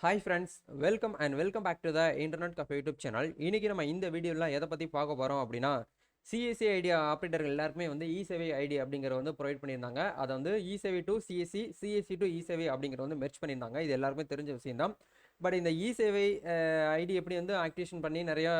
Hi friends welcome and welcome back to the internet cafe YouTube channel இன்றைக்கி நம்ம இந்த வீடியோவில் எதை பற்றி பார்க்க போகிறோம் அப்படின்னா சிஎஸ்சி ஐடியா ஆப்ரேட்டர்கள் எல்லாருக்குமே வந்து இ சேவை ஐடி அப்படிங்கிற வந்து ப்ரொவைட் பண்ணியிருந்தாங்க. அதை வந்து இ சேவை to CSC CSC to e சேவை அப்படிங்கிற வந்து மெர்ச் பண்ணியிருந்தாங்க. இது எல்லாருமே தெரிஞ்ச விஷயம் தான். பட் இந்த இ சேவை ஐடி எப்படி வந்து ஆக்டிவேஷன் பண்ணி நிறையா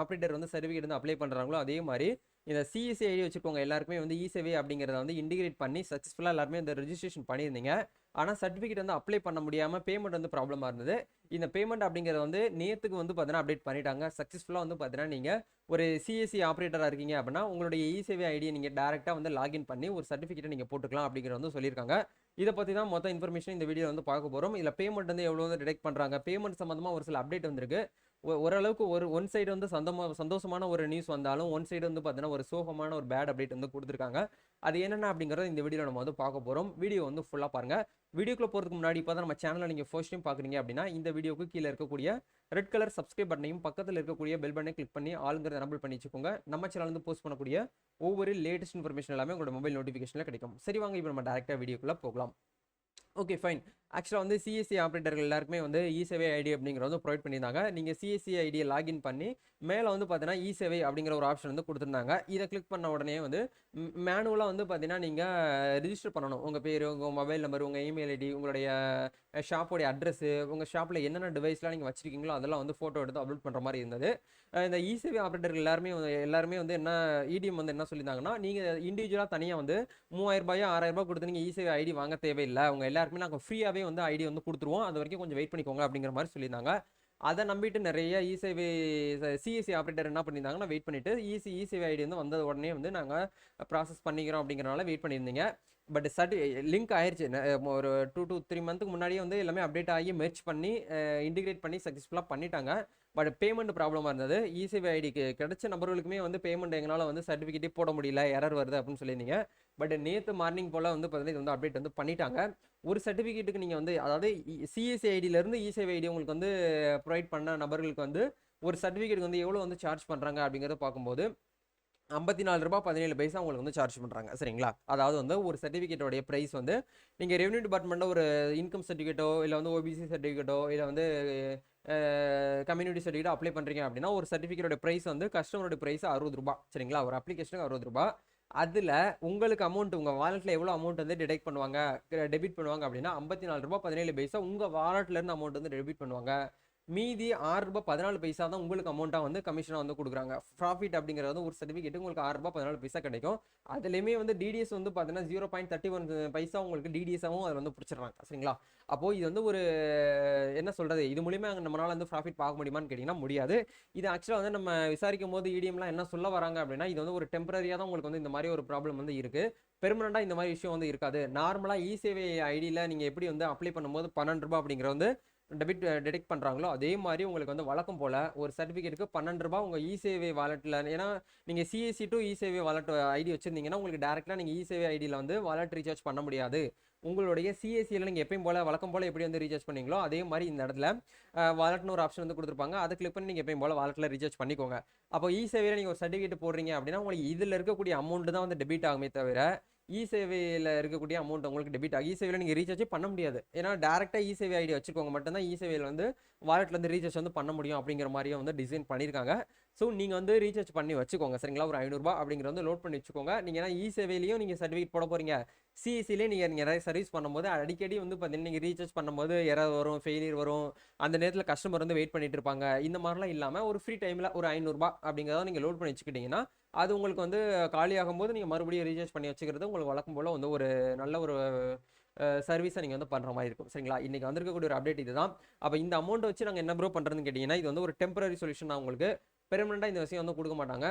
ஆப்ரேட்டர் வந்து சர்டிஃபிகேட் வந்து அப்ளை பண்ணுறாங்களோ அதே மாதிரி இந்த சிஎஸ்சி ஐடி வச்சுருக்கவங்க எல்லாருக்குமே வந்து இ சேவை அப்படிங்கிறத வந்து இன்டிகிரேட் பண்ணி சக்ஸஸ்ஃபுல்லாக எல்லாருமே இந்த ரெஜிஸ்ட்ரேஷன் பண்ணியிருந்தீங்க. ஆனால் சர்டிஃபிகேட் வந்து அப்ளை பண்ண முடியாமல் பேமெண்ட் வந்து ப்ராப்ளமாக இருந்தது. இந்த பேமெண்ட் அப்படிங்கிறத வந்து நேற்றுக்கு வந்து பார்த்தீங்கன்னா அப்டேட் பண்ணிட்டாங்க. சக்ஸஸ்ஃபுல்லாக வந்து பார்த்தீங்கன்னா நீங்கள் ஒரு சிஎஸ்சி ஆப்ரேட்டராக இருக்கீங்க அப்படின்னா உங்களுடைய இ சேவை ஐடியை நீங்கள் டேரெக்டாக வந்து லாகின் பண்ணி ஒரு சர்டிஃபிகேட்டை நீங்கள் போட்டுக்கலாம் அப்படிங்கிற வந்து சொல்லியிருக்காங்க. இதை பற்றி தான் மொத்த இன்ஃபர்மேஷன் இந்த வீடியோ வந்து பார்க்க போகிறோம் இல்லை பேமெண்ட் வந்து எவ்வளோ வந்து டிடெக்ட் பண்ணுறாங்க பேமெண்ட் சம்மந்தமாக ஒரு சில அப்டேட் வந்திருக்கு. ஓரளவுக்கு ஒரு ஒன் சைடு வந்து சந்தமா சந்தோஷமான ஒரு நியூஸ் வந்தாலும் ஒன் சைடு வந்து பார்த்தீங்கன்னா ஒரு சோகமான ஒரு பேட் அப்டேட் வந்து கொடுத்துருக்காங்க. அது என்னென்ன அப்படிங்கிறத இந்த வீடியோ நம்ம வந்து பார்க்க போகிறோம் வீடியோ வந்து ஃபுல்லாக பாருங்கள் வீடியோக்குள்ளே போகிறதுக்கு முன்னாடி இப்போ தான் நம்ம சேனலை நீங்கள் ஃபர்ஸ்ட் டைம் பார்க்குறீங்க அப்படின்னா இந்த வீடியோக்கு கீழே இருக்கக்கூடிய ரெட் கலர் சப்ஸ்கிரைப் பட்டனையும் பக்கத்தில் இருக்கக்கூடிய பெல் பட்டனை கிளிக் பண்ணி ஆளுங்கிறத எனபிள் பண்ணி வச்சுக்கோங்க. நம்ம சேனல் வந்து போஸ்ட் பண்ணக்கூடிய ஒவ்வொரு லேட்டஸ்ட் இன்ஃபர்மேஷன் எல்லாமே உங்களோட மொபைல் நோட்டிஃபிகேஷனில் கிடைக்கும். சரி வாங்க இப்போ நம்ம டேரெக்டாக வீடியோக்குள்ளே போகலாம். ஓகே ஃபைன் ஆக்சுவலாக வந்து சிஎஸ்சி ஆப்ரேட்டர்கள் எல்லாருக்குமே வந்து இ சேவை ஐடி அப்படிங்கிற வந்து ப்ரொவைட் பண்ணியிருந்தாங்க. நீங்கள் சிஎஸ்சி ஐடியை லாகின் பண்ணி மேலே வந்து பார்த்தீங்கன்னா இ சேவை அப்படிங்கிற ஒரு ஆப்ஷன் வந்து கொடுத்துருந்தாங்க. இதை கிளிக் பண்ண உடனே வந்து மேனுவலாக வந்து பார்த்தீங்கன்னா நீங்கள் ரிஜிஸ்டர் பண்ணணும். உங்கள் பேர் உங்கள் மொபைல் நம்பர் உங்கள் இமெயில் ஐடி உங்களுடைய ஷாப்போடைய அட்ரஸ்ஸு உங்கள் ஷாப்பில் என்னென்ன டிவைஸ்லாம் நீங்கள் வச்சுருக்கீங்களோ அதெல்லாம் வந்து ஃபோட்டோ எடுத்து அப்லோட் பண்ணுற மாதிரி இருந்தது. இந்த இ சேவை ஆப்ரேட்டர்கள் எல்லாருமே வந்து- எல்லாருமே வந்து என்ன இடிஎம் வந்து என்ன சொல்லியிருந்தாங்கன்னா நீங்கள் இண்டிவிஜுவலாக தனியாக வந்து மூவாயிரம் ரூபாயோ ஆறாயிரம் ரூபாய் கொடுத்து நீங்கள் இசேவை ஐடி வாங்க தேவையில்லை. அவங்க எல்லாருக்குமே நாங்கள் ஃப்ரீயாகவே வந்து ஐடி வந்து கொடுத்துருவோம். அது வரைக்கும் கொஞ்சம் வெயிட் பண்ணிக்கோங்க அப்படிங்கிற மாதிரி சொல்லியிருந்தாங்க. அதை நம்பிட்டு நிறைய இசேவை சிஎஸ்சி ஆப்ரேட்டர் என்ன பண்ணியிருந்தாங்கன்னா வெயிட் பண்ணிட்டு இசி இசேவை ஐடி வந்து வந்த உடனே வந்து நாங்கள் ப்ராசஸ் பண்ணிக்கிறோம் அப்படிங்கிறனால வெயிட் பண்ணியிருந்தீங்க. பட் சர்டி லிங்க் ஆயிடுச்சு ஒரு டூ டூ த்ரீ மந்த்துக்கு முன்னாடியே வந்து எல்லாமே அப்டேட் ஆகி மெர்ச் பண்ணி இன்டிகிரேட் பண்ணி சக்ஸஸ்ஃபுல்லாக பண்ணிட்டாங்க. பட் பேமெண்ட் ப்ராப்ளமாக இருந்தது. இசிபி ஐடிக்கு கிடைச்ச நபர்களுக்குமே வந்து பேமெண்ட் எங்களால் வந்து சர்டிஃபிகேட்டே போட முடியல. எரர் வருது அப்படின்னு சொல்லியிருந்தீங்க. பட் நேற்று மார்னிங் போல் வந்து பார்த்தீங்கன்னா இது வந்து அப்டேட் வந்து பண்ணிட்டாங்க. ஒரு சர்டிஃபிகேட்டுக்கு நீங்கள் வந்து அதாவது சிஎஸ்சி ஐடியிலேருந்து இசிபி ஐடி உங்களுக்கு வந்து ப்ரொவைட் பண்ண நபர்களுக்கு வந்து ஒரு சர்டிஃபிகேட் வந்து எவ்வளோ வந்து சார்ஜ் பண்ணுறாங்க அப்படிங்கிறத பார்க்கும்போது ஐம்பத்தி நாலு ரூபாய் பதினேழு பைசா உங்களுக்கு வந்து சார்ஜ் பண்ணுறாங்க சரிங்களா? அதாவது வந்து ஒரு சர்டிஃபிகேட்டோடைய ப்ரைஸ் வந்து நீங்கள் ரெவன்யூ டிபார்ட்மெண்ட்டில் ஒரு இன்கம் சர்டிஃபிகேட்டோ இல்லை வந்து ஓபிசி சர்டிஃபிகேட்டோ இல்லை வந்து கம்யூனிட்டி சர்டிஃபிகேட் அப்ளை பண்ணுறீங்க அப்படின்னா ஒரு சர்டிஃபிகேட்டோட ப்ரைஸ் வந்து கஸ்டமரோட ப்ரைஸ் அறுபது ரூபா சரிங்களா? ஒரு அப்ளிகேஷனுக்கு அறுபது ரூபாய். அதில் உங்களுக்கு அமௌண்ட் உங்கள் வாலெட்டில் எவ்வளோ அமௌண்ட் வந்து டிடெக்ட் பண்ணுவாங்க டெபிட் பண்ணுவாங்க அப்படின்னா ஐம்பத்தி நாலு ரூபா பதினேழு பைசா உங்கள் வாலெட்லேருந்து அமௌண்ட் வந்து டெபிட் பண்ணுவாங்க. மீதி ஆறு ரூபாய் பதினாலு பைசா தான் உங்களுக்கு அமௌண்ட்டாக வந்து கமிஷனாக வந்து கொடுக்குறாங்க. ப்ராஃபிட் அப்படிங்கிறது வந்து ஒரு சர்டிஃபிகேட் உங்களுக்கு ஆறு ரூபாய் பதினாலு பைசா கிடைக்கும். அதுலேயுமே வந்து டிடிஎஸ் வந்து பார்த்தீங்கன்னா zero point thirty one paisa உங்களுக்கு டிடிஎஸாகவும் அதில் வந்து பிடிச்சிடுறாங்க. சரிங்களா? அப்போது இது வந்து ஒரு என்ன சொல்கிறது இது மூலியமா நம்மளால் வந்து ப்ராஃபிட் பார்க்க முடியுமான்னு கேட்டிங்கன்னா முடியாது. இது ஆக்சுவலாக வந்து நம்ம விசாரிக்கும் போது இடிஎம்லாம் என்ன சொல்ல வராங்க அப்படின்னா இது வந்து ஒரு டெம்பரரியாக தான் உங்களுக்கு வந்து இந்த மாதிரி ஒரு ப்ராப்ளம் வந்து இருக்குது பெர்மனண்டாக இந்த மாதிரி விஷயம் வந்து இருக்காது. நார்மலாக இ சேவை ஐடியில் நீங்கள் எப்படி வந்து அப்ளை பண்ணும்போது பன்னெண்டு ரூபாய் அப்படிங்கிற வந்து டெபிட் டிடெக்ட் பண்ணுறாங்களோ அதே மாதிரி உங்களுக்கு வந்து வழக்கம் போல் ஒரு சர்டிஃபிகேட்டுக்கு பன்னெண்டு ரூபா உங்கள் இசேவை வாலெட்டில் ஏன்னா நீங்கள் சிஎஸ்சி டு இசேவை வாலெட் ஐடி வச்சுருந்தீங்கன்னா உங்களுக்கு டேரெக்டாக நீங்கள் இசேவை ஐடியில் வந்து வாலெட் ரீசார்ஜ் பண்ண முடியாது. உங்களுடைய சிஎஸ்சியில் நீங்கள் எப்பயும் போல் வழக்கம் போல் எப்படி வந்து ரீசார்ஜ் பண்ணீங்களோ அதே மாதிரி இந்த இடத்துல வாலெட்னு ஒரு ஆப்ஷன் வந்து கொடுத்துருப்பாங்க. அதை கிளிக் பண்ணி நீங்கள் எப்பயும் போல் வாலெட்டில் ரீசார்ஜ் பண்ணிக்கோங்க. அப்போ இ சேவையில் நீங்கள் ஒரு சர்டிஃபிகேட் போடுறீங்க அப்படின்னா உங்களுக்கு இதில் இருக்கக்கூடிய அமௌண்ட் தான் வந்து டெபிட் ஆகுமே தவிர இ சேவையில் இருக்கக்கூடிய அமௌண்ட் உங்களுக்கு டெபிட் ஆகும் இ சேவையில் நீங்கள் ரீசார்ஜே பண்ண முடியாது. ஏன்னா டேரெக்டாக இ சேவை ஐடி வச்சுக்கோங்க. மட்டும்தான் இ சேவையில் வந்து வாலெட்லேருந்து ரீசார்ஜ் வந்து பண்ண முடியும் அப்படிங்கிற மாதிரியும் வந்து டிசைன் பண்ணியிருக்காங்க. ஸோ நீங்கள் வந்து ரீசார்ஜ் பண்ணி வச்சுக்கோங்க. சரிங்களா? ஒரு ஐநூறுரூபா அப்படிங்கிற வந்து லோட் பண்ணி வச்சுக்கோங்க. நீங்கள் ஏன்னா இ சேவையிலையும் நீங்கள் சர்டிஃபிகேட் போட போகிறீங்க சிஎஸ்சிலே நீங்கள் நிறைய சர்வீஸ் பண்ணும்போது அடிக்கடி வந்து பார்த்தீங்கன்னா நீங்கள் ரீசார்ஜ் பண்ணும்போது எரர் வரும் ஃபெயிலியர் வரும். அந்த நேரத்தில் கஸ்டமர் வந்து வெயிட் பண்ணிட்டு இருப்பாங்க. இந்த மாதிரிலாம் இல்லாமல் ஒரு ஃப்ரீ டைமில் ஒரு ஐநூறுரூபா அப்படிங்கிறத நீங்கள் லோட் பண்ணி வச்சுக்கிட்டிங்கன்னா அது உங்களுக்கு வந்து காலியாகும் போது நீங்கள் மறுபடியும் ரீசார்ஜ் பண்ணி வச்சுக்கிறது உங்களுக்கு வழக்கம் போல் வந்து ஒரு நல்ல ஒரு சர்வீஸை நீங்கள் வந்து பண்ணுற மாதிரி இருக்கும். சரிங்களா? இன்றைக்கி வந்திருக்கக்கூடிய ஒரு அப்டேட் இதுதான். அப்போ இந்த அமௌண்ட் வச்சு நாங்கள் என்ன ப்ரோ பண்ணுறதுன்னு கேட்டிங்கன்னா இது வந்து ஒரு டெம்பரரி சொல்யூஷன் தான் உங்களுக்கு. பெர்மனெண்ட்டாக இந்த விஷயம் வந்து கொடுக்க மாட்டாங்க.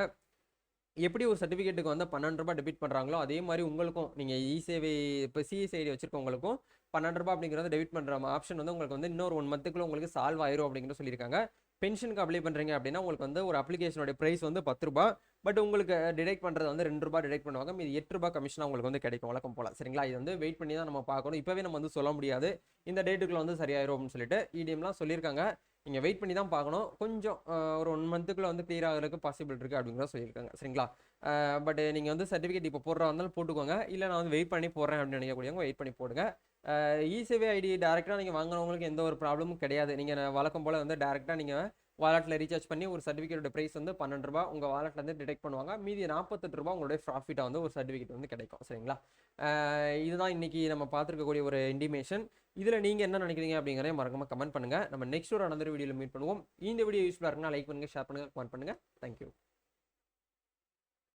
எப்படி ஒரு சர்டிஃபிகேட்டுக்கு வந்து பன்னெண்டு ரூபாய் டெபிட் பண்ணுறாங்களோ அதே மாதிரி உங்களுக்கும் நீங்கள் இ சேவை இப்போ சிஎஸ்ஐடி வச்சிருக்கவங்களுக்கும் பன்னெண்டு ரூபாய் அப்படிங்கிறத டெபிட் பண்ணுற ஆப்ஷன் வந்து உங்களுக்கு வந்து இன்னொரு ஒன் மந்த்துக்குள்ள உங்களுக்கு சால்வ் ஆயிரும் அப்படிங்கிற சொல்லியிருக்காங்க. பென்ஷனுக்கு அப்ளை பண்ணுறீங்க அப்படின்னா உங்களுக்கு வந்து ஒரு அப்ளிகேஷனோட ப்ரைஸ் வந்து பத்து ரூபாய் பட் உங்களுக்கு டிடெக்ட் பண்ணுறது வந்து ரெண்டு ரூபா டிடெக்ட் பண்ணுவாங்க. மீது எட்டு ரூபாய் கமிஷனாக உங்களுக்கு வந்து கிடைக்கும். வழக்கம் போல். சரிங்களா? இது வந்து வெயிட் பண்ணி தான் நம்ம பார்க்கணும். இப்போவே நம்ம வந்து சொல்ல முடியாது. இந்த டேட்டுக்குள்ள வந்து சரியாயிரும் அப்படின்னு சொல்லிட்டு இடிஎம்லாம் சொல்லியிருக்காங்க. நீங்கள் வெயிட் பண்ணி தான் பார்க்கணும். கொஞ்சம் ஒரு ஒன் மந்த்துக்குள்ளே வந்து கிளியர் ஆகிறதுக்கு பாசிபிள் இருக்குது அப்படிங்கிறத சொல்லியிருக்காங்க. சரிங்களா? பட் நீங்கள் வந்து சர்டிஃபிகேட் இப்போ போடுறா இருந்தாலும் போட்டுக்கோங்க. இல்லை நான் வந்து வெயிட் பண்ணி போடுறேன் அப்படின்னு நினைக்கக்கூடியவங்க வெயிட் பண்ணி போடுங்க. இசேவை ஐடி டேரெக்டாக நீங்கள் வாங்கினவங்களுக்கு எந்த ஒரு ப்ராப்ளமும் கிடையாது. நீங்கள் வழக்கம் போல் வந்து டேரெக்டாக நீங்கள் வாலெட்டில் ரீசார்ஜ் பண்ணி ஒரு சர்டிஃபிகேட்டோட ப்ரைஸ் வந்து பன்னெண்டு ரூபா உங்கள் வாலெட்டில் வந்து டிடெக்ட் பண்ணுவாங்க. மீதி நாற்பத்தெட்டு ரூபா உங்களுடைய ப்ராஃபிட்டாக வந்து ஒரு சர்டிஃபிகேட் வந்து கிடைக்கும். சரிங்களா? இதுதான் இன்றைக்கி நம்ம பார்த்துருக்கக்கூடிய ஒரு இண்டிமேஷன் இதில் நீங்கள் என்ன நினைக்கிறீங்க அப்படிங்கிறத மறக்காமல் கமெண்ட் பண்ணுங்கள் நம்ம நெக்ஸ்ட் ஒரு another வீடியோவில் மீட் பண்ணுவோம். இந்த வீடியோ யூஸ்ஃபுல்லாக இருக்குன்னா லைக் பண்ணுங்கள் ஷேர் பண்ணுங்கள் கமெண்ட் பண்ணுங்கள் தேங்க்யூ